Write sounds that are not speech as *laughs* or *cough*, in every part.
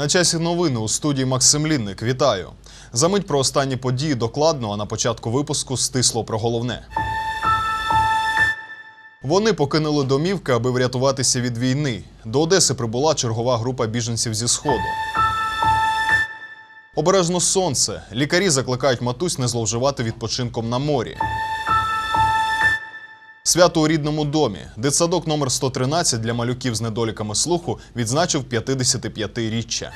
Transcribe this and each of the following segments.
На часі новини у студії Максим Лінник. Вітаю. Замить про останні події докладно, а на початку випуску стисло про головне. Вони покинули домівки, аби врятуватися від війни. До Одеси прибула чергова група біженців зі Сходу. Обережно сонце. Лікарі закликають матусь не зловживати відпочинком на морі. Свято у рідному домі. Дитсадок номер 113 для малюків з недоліками слуху відзначив 55-річчя.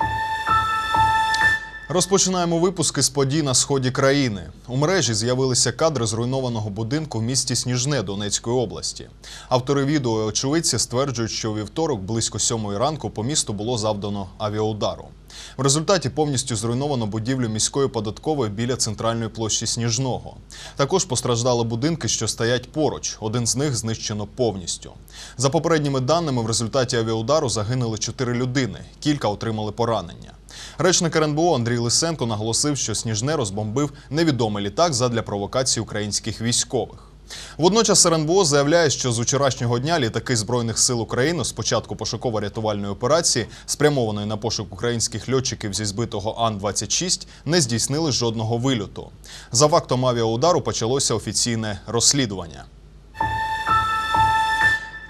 Розпочинаємо випуски з подій на сході країни. У мережі з'явилися кадри зруйнованого будинку в місті Сніжне Донецької області. Автори відео і очевидці стверджують, що у вівторок близько сьомої ранку по місту було завдано авіаудару. В результаті повністю зруйновано будівлю міської податкової біля центральної площі Сніжного. Також постраждали будинки, що стоять поруч. Один з них знищено повністю. За попередніми даними, в результаті авіаудару загинули чотири людини, кілька отримали поранення. Речник РНБО Андрій Лисенко наголосив, що Сніжне розбомбив невідомий літак задля провокації українських військових. Водночас РНБО заявляє, що з вчорашнього дня літаки Збройних сил України з початку пошуково-рятувальної операції, спрямованої на пошук українських льотчиків зі збитого Ан-26, не здійснили жодного вильоту. За фактом авіаудару почалося офіційне розслідування.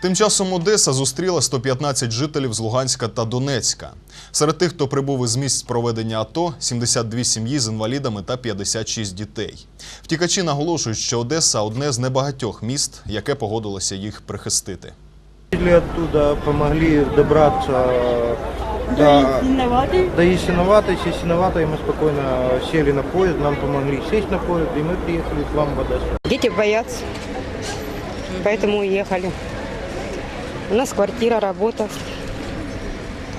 Тим часом Одеса зустріла 115 жителів з Луганська та Донецька. Серед тих, хто прибув із місць проведення АТО, 72 сім'ї з інвалідами та 56 дітей. Втікачі наголошують, що Одеса одне з небагатьох міст, яке погодилося їх прихистити. Жители оттуда помогли добраться до, Виноваты. до Ясиноватой. С Ясиноватой мы спокойно сели на поезд, нам помогли сесть на поезд, и мы приехали к вам в Одессу. Дети боятся, поэтому уехали. У нас квартира, работа.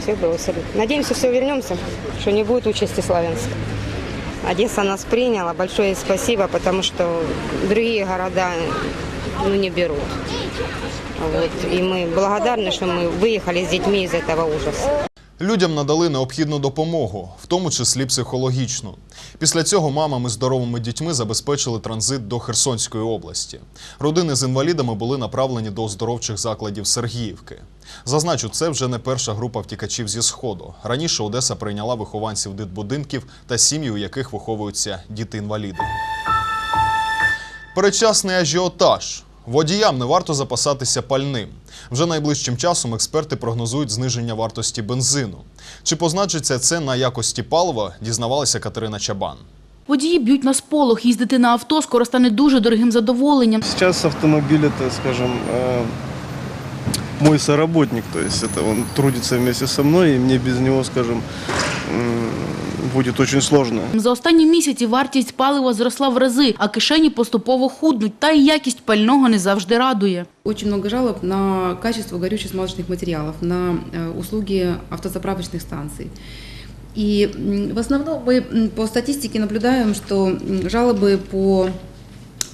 Все бросили. Надеемся, все вернемся, что не будет участи Славянска. Одесса нас приняла. Большое спасибо, потому что другие города ну, не берут. Вот. И мы благодарны, что мы выехали с детьми из этого ужаса. Людям надали необхідну допомогу, в тому числі психологічну. Після цього мамам із здоровими дітьми забезпечили транзит до Херсонської області. Родини з інвалідами були направлені до оздоровчих закладів Сергіївки. Зазначу, це вже не перша група втікачів зі сходу. Раніше Одеса прийняла вихованців дитбудинків та сім'ї, у яких виховуються діти-інваліди. Передчасний ажіотаж. Водіям не варто запасатися пальним. Вже найближчим часом експерти прогнозують зниження вартості бензину. Чи позначиться це на якості палива, дізнавалася Катерина Чабан. Водії б'ють на сполох. Їздити на авто скоро стане дуже дорогим задоволенням. Сейчас автомобиль это, скажем, э, мой соработник, то есть это он трудится вместе со мной, и мне без него, скажем, м, будет очень сложно. За останні місяці вартість палива зросла в рази, а кишені поступово худнуть, та й якість пального не завжди радує. Очень много жалоб на качество горюче-смазочных материалов, на э, услуги автозаправочных станций. И м, в основном мы м, по статистике наблюдаем, что м, жалобы по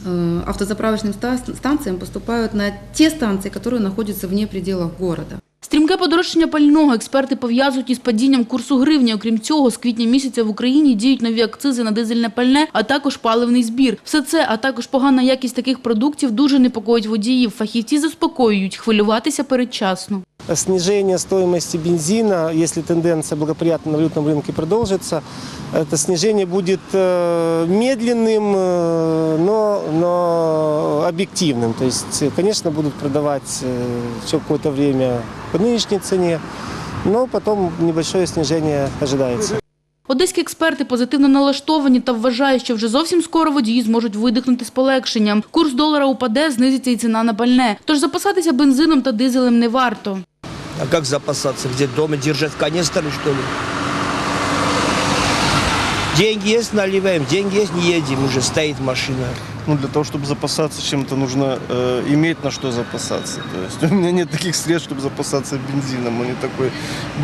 э, автозаправочным ста- станциям поступают на те станции, которые находятся вне пределов города. Стрімке подорожчання пального експерти пов'язують із падінням курсу гривні. Окрім цього, з квітня місяця в Україні діють нові акцизи на дизельне пальне, а також паливний збір. Все це, а також погана якість таких продуктів дуже непокоїть водіїв. Фахівці заспокоюють, хвилюватися передчасно. снижение стоимости бензина, если тенденция благоприятна на валютном рынке продолжится, это снижение будет э, медленным, э, но, но объективным. То есть, э, конечно, будут продавать э, еще какое-то время по нынешней цене, но потом небольшое снижение ожидается. Одеські експерти позитивно налаштовані та вважають, що вже зовсім скоро водії зможуть видихнути з полегшенням. Курс долара упаде, знизиться і ціна на пальне. Тож запасатися бензином та дизелем не варто. А как запасаться? Где дома держать канистры, что ли? Деньги есть, наливаем, деньги есть, не едем, уже стоит машина. Ну, для того, чтобы запасаться чем-то, нужно э, иметь на что запасаться. То есть *laughs* у меня нет таких средств, чтобы запасаться бензином. Он не такой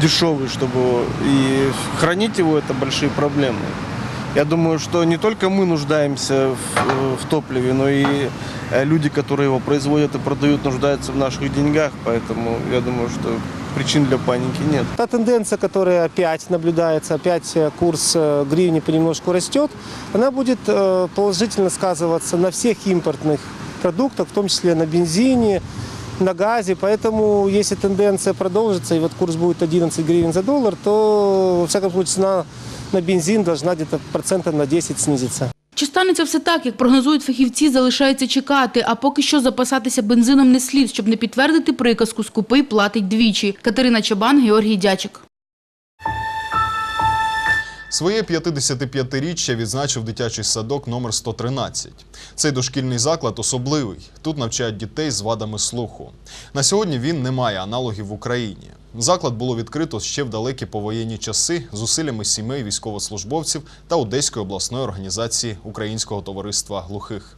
дешевый, чтобы его... И хранить его – это большие проблемы. Я думаю, что не только мы нуждаемся в, в топливе, но и э, люди, которые его производят и продают, нуждаются в наших деньгах. Поэтому я думаю, что причин для паники нет. Та тенденция, которая опять наблюдается, опять э, курс э, гривни понемножку растет, она будет положительно сказываться на всех импортных продуктах, в том числе на бензине, на газе. Поэтому, если тенденция продолжится, и вот курс будет 11 гривен за доллар, то, во всяком случае, цена на бензин должна где-то процентов на 10 снизиться. Чи станеться все так, як прогнозують фахівці, залишається чекати, а поки що запасатися бензином не слід, щоб не підтвердити приказку «скупий платить двічі». Катерина Чабан, Георгій Дячик. Своє 55-річчя відзначив дитячий садок номер 113. Цей дошкільний заклад особливий. Тут навчають дітей з вадами слуху. На сьогодні він не має аналогів в Україні. Заклад було відкрито ще в далекі повоєнні часи зусиллями сімей військовослужбовців та Одеської обласної організації Українського товариства глухих.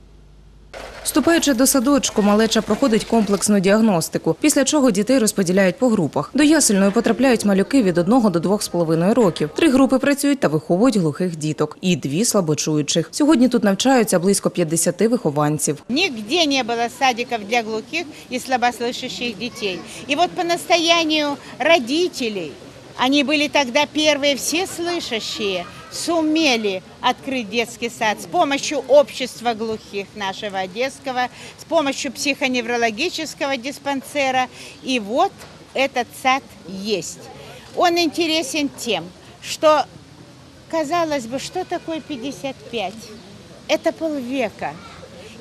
Вступаючи до садочку, малеча проходить комплексну діагностику, після чого дітей розподіляють по групах. До ясельної потрапляють малюки від 1 до 2,5 років. Три групи працюють та виховують глухих діток і дві слабочуючих. Сьогодні тут навчаються близько 50 вихованців. Нигде не было садиков для глухих и слабослышащих детей. И вот по настоянию родителей, они были тогда первые все слышащие, Сумели открыть детский сад с помощью общества глухих нашего Одесского, с помощью психоневрологического диспансера. И вот этот сад есть. Он интересен тем, что, казалось бы, что такое 55? Это полвека.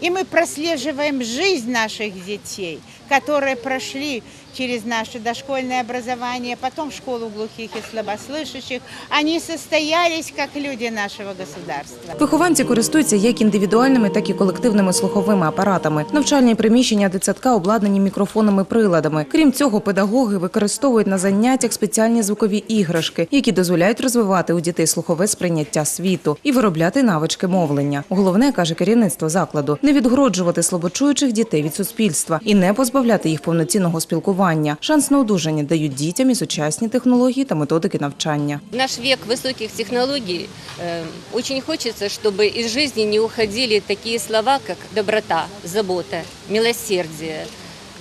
И мы прослеживаем жизнь наших детей, которые прошли через наше дошкольное образование, потом школу глухих и слабослышащих. Они состоялись как люди нашего государства. Вихованці користуються як індивідуальними, так і колективними слуховими апаратами. Навчальні приміщення дитсадка обладнані мікрофонними приладами. Крім цього, педагоги використовують на заняттях спеціальні звукові іграшки, які дозволяють розвивати у дітей слухове сприйняття світу і виробляти навички мовлення. Головне каже керівництво закладу не відгороджувати слабочуючих дітей від суспільства і не позбавляти їх повноцінного спілкування Шанс на одужання дають дітям і сучасні технології та методики навчання. В наш век высоких технологий э, очень хочется, чтобы из жизни не уходили такие слова, как доброта, забота, милосердие,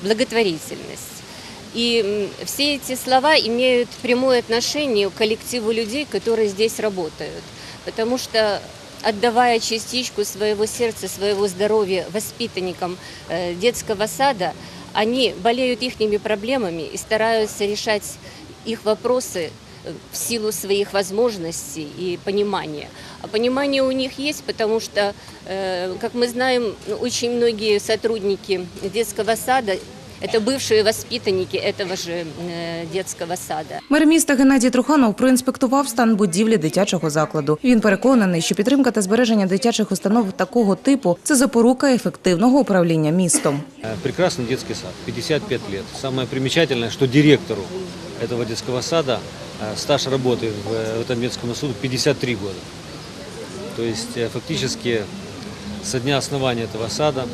благотворительность. И м, все эти слова имеют прямое отношение к коллективу людей, которые здесь работают. Потому что отдавая частичку своего сердца, своего здоровья воспитанникам э, детского сада, они болеют их проблемами и стараются решать их вопросы э, в силу своих возможностей и понимания. А понимание у них есть, потому что, э, как мы знаем, ну, очень многие сотрудники детского сада это бывшие воспитанники этого же э, детского сада. Мер міста Геннадій Труханов проінспектував стан будівлі дитячого закладу. Він переконаний, що підтримка та збереження дитячих установ такого типу це запорука ефективного управління містом. Э, Прекрасный детский сад, 55 лет. Самое примечательное, что директору этого детского сада э, стаж работы в э, этом детском саду 53 года. То есть э, фактически со дня основания этого сада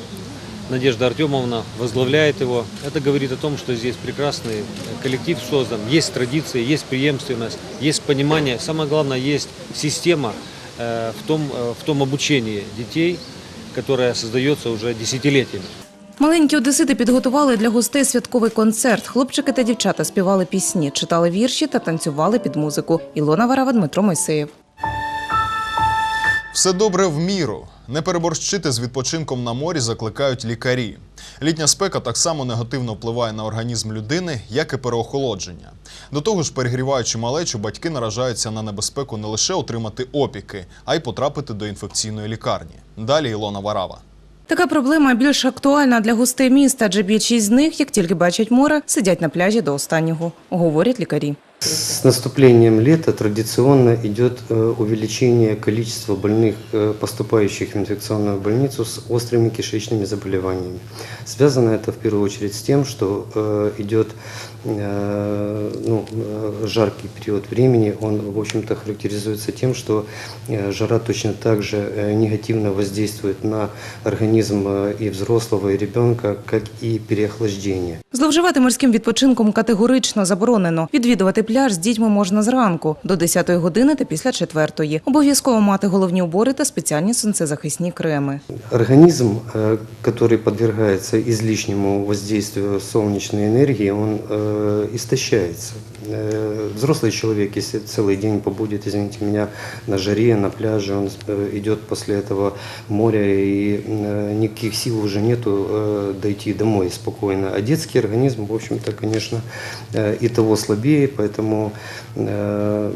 Надежда Артемовна возглавляет его. Это говорит о том, что здесь прекрасный э, коллектив создан, есть традиции, есть преемственность, есть понимание. Самое главное, есть система э, в том, э, в том обучении детей, которая создается уже десятилетиями. Маленькі одесити підготували для гостей святковий концерт. Хлопчики та дівчата співали пісні, читали вірші та танцювали під музику. Ілона Варава, Дмитро Мойсеєв. Все добре в міру. Не переборщити з відпочинком на морі закликають лікарі. Літня спека так само негативно впливає на організм людини, як і переохолодження. До того ж, перегріваючи малечу, батьки наражаються на небезпеку не лише отримати опіки, а й потрапити до інфекційної лікарні. Далі Ілона Варава. Така проблема більш актуальна для гостей міста, адже більшість з них, як тільки бачать море, сидять на пляжі до останнього, говорять лікарі. С наступлением лета традиционно идет э, увеличение количества больных, э, поступающих в инфекционную больницу с острыми кишечными заболеваниями. Связано это в первую очередь с тем, что э, идет э, ну, э, жаркий период времени. Он, в общем-то, характеризуется тем, что э, жара точно так же э, негативно воздействует на организм э, и взрослого, и ребенка, как и переохлаждение. Зловживати морським відпочинком категорично заборонено. Відвідувати пляж з дітьми можна зранку до 10 години та після 4. Обов'язково мати головні убори та спеціальні сонцезахисні креми. Организм, э, который подвергается излишнему воздействию солнечной энергии, он э, истощается. Э, Взрослый человек, если целый день побудет, извините меня, на жаре, на пляже, он э, идет после этого в море, и э, никаких сил уже нету э, дойти домой спокойно. А детский организм, в общем-то, конечно, э, и того слабее, поэтому э,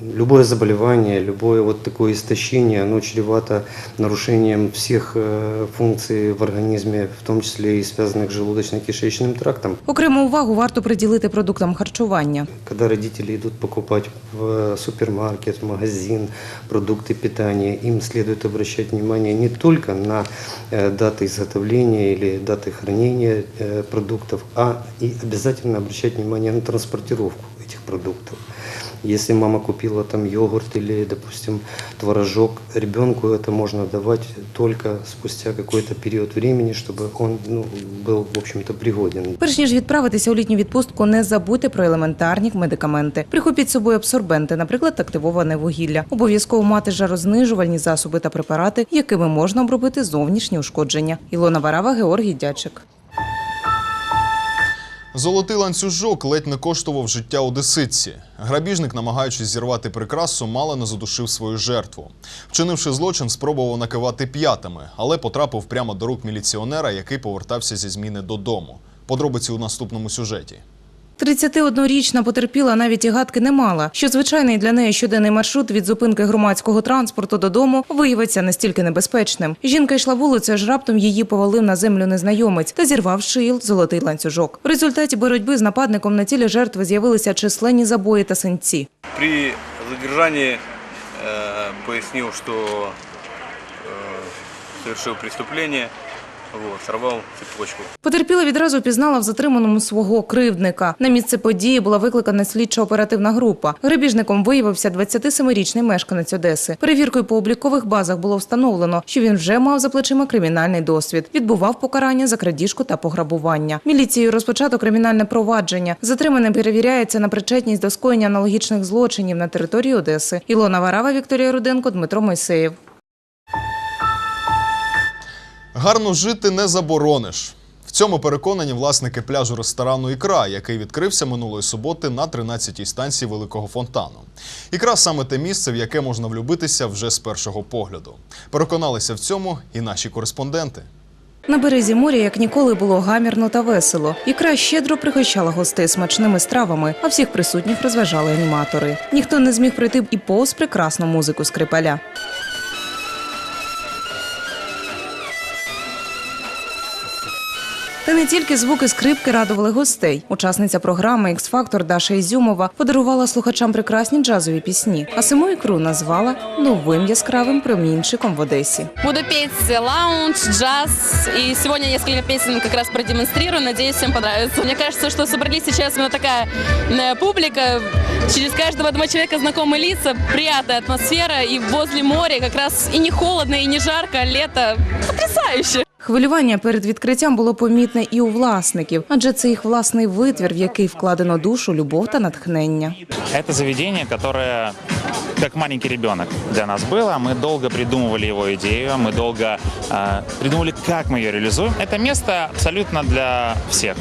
любое заболевание, любое вот такое истощение, оно чревато нарушением всех э, функций в организме, в том числе и связанных с желудочно-кишечным трактом. Окрему увагу варто приділити продуктам харчування. Когда родители идут покупать в супермаркет, в магазин продукты питания, им следует обращать внимание не только на э, даты изготовления или даты хранения э, продуктов, а и обязательно обращать внимание на транспортировку этих продуктов. Если мама купила там йогурт или, допустим, творожок, ребенку это можно давать только спустя какой-то период времени, чтобы он ну, был, в общем-то, пригоден. Перш ніж відправитися у літню відпустку, не забудьте про елементарні медикаменти. Прихопіть з собою абсорбенти, наприклад, активоване вугілля. Обов'язково мати жарознижувальні засоби та препарати, якими можна обробити зовнішні ушкодження. Ілона Варава, Георгій Дячик. Золотий ланцюжок ледь не коштував життя одеситці. Грабіжник, намагаючись зірвати прикрасу, мало не задушив свою жертву. Вчинивши злочин, спробував накивати п'ятами, але потрапив прямо до рук міліціонера, який повертався зі зміни додому. Подробиці у наступному сюжеті. 31-річна потерпіла навіть і гадки не мала, що звичайний для неї щоденний маршрут від зупинки громадського транспорту додому виявиться настільки небезпечним. Жінка йшла вулицею, аж раптом її повалив на землю незнайомець та зірвав з шиї золотий ланцюжок. В результаті боротьби з нападником на тілі жертви з'явилися численні забої та синці. При задержании э, пояснил, что э, совершил преступление, вот, сорвал цепочку. Потерпіла відразу впізнала в затриманому свого кривдника. На місце події була викликана слідчо-оперативна група. Грабіжником виявився 27-річний мешканець Одеси. Перевіркою по облікових базах було встановлено, що він вже мав за плечима кримінальний досвід. Відбував покарання за крадіжку та пограбування. Міліцією розпочато кримінальне провадження. Затриманий перевіряється на причетність до скоєння аналогічних злочинів на території Одеси. Ілона Варава, Вікторія Руденко, Дмитро Мойсеєв. Гарно жити не заборониш. В цьому переконані власники пляжу ресторану Ікра, який відкрився минулої суботи на 13-й станції Великого фонтану. Ікра саме те місце, в яке можна влюбитися вже з першого погляду. Переконалися в цьому і наші кореспонденти. На березі моря, як ніколи, було гамірно та весело. Ікра щедро пригощала гостей смачними стравами, а всіх присутніх розважали аніматори. Ніхто не зміг пройти і повз прекрасну музику скрипаля. Та не тільки звуки скрипки радували гостей. Учасниця програми «Ікс-фактор» Даша Ізюмова подарувала слухачам прекрасні джазові пісні, а саму ікру назвала новим яскравим промінчиком в Одесі. Буду петь лаунж, джаз, и сегодня несколько песен как раз продемонстрирую, надеюсь, всем понравится. Мне кажется, что собрались сейчас именно такая э, публика, через каждого одного человека знакомые лица, приятная атмосфера, и возле моря как раз и не холодно, и не жарко, лето потрясающе. Хвилювання перед відкриттям було помітне і у власників, адже це їх власний витвір, в який вкладено душу, любов та натхнення. Это заведение, которое как маленький ребенок для нас было. Мы долго придумывали его идею, мы долго э, придумывали, как мы ее реализуем. Это место абсолютно для всех.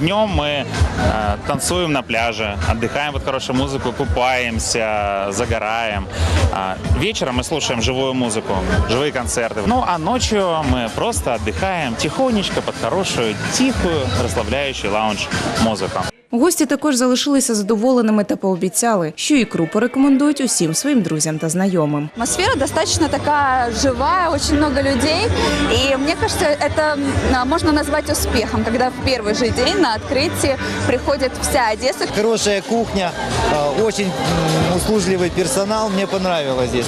Днем мы э, танцуем на пляже, отдыхаем под хорошую музыку, купаемся, загораем. А вечером мы слушаем живую музыку, живые концерты. Ну а ночью мы просто отдыхаем тихонечко под хорошую, тихую, расслабляющую лаунж-музыку. Гості також залишилися задоволеними та пообіцяли, що ікру порекомендують усім своїм друзям та знайомим. Атмосфера достаточно такая живая, очень много людей. И мне кажется, это а, можно назвать успехом, когда в первый же день на открытие приходит вся Одесса. Хорошая кухня, э, очень м, услужливый персонал, мне понравилось здесь.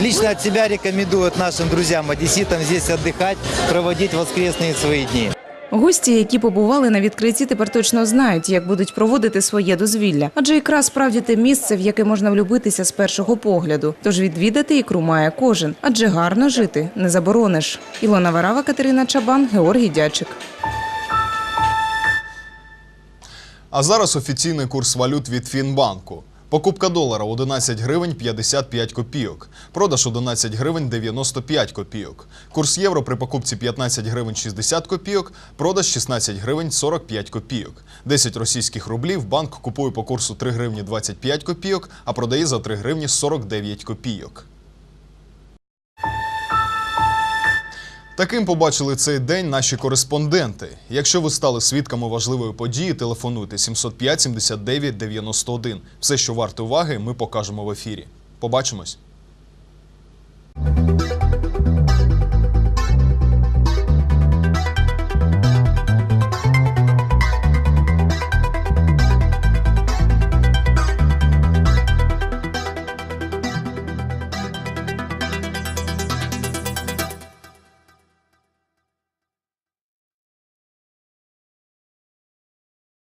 Лично от себя рекомендую нашим друзьям, одесситам здесь отдыхать, проводить воскресные свои дни. Гості, які побували на відкритті, тепер точно знають, як будуть проводити своє дозвілля. Адже ікра справді те місце, в яке можна влюбитися з першого погляду. Тож відвідати ікру має кожен, адже гарно жити не заборониш. Ілона Варава, Катерина Чабан, Георгій Дячик. А зараз офіційний курс валют від Фінбанку. Покупка долара 11 гривень 55 копійок. Продаж 11 гривень 95 копійок. Курс євро при покупці 15 гривень 60 копійок, продаж 16 гривень 45 копійок. 10 російських рублів банк купує по курсу 3 гривні 25 копійок, а продає за 3 гривні 49 копійок. Таким побачили цей день наші кореспонденти. Якщо ви стали свідками важливої події, телефонуйте 705 79 91. Все, що варте уваги, ми покажемо в ефірі. Побачимось.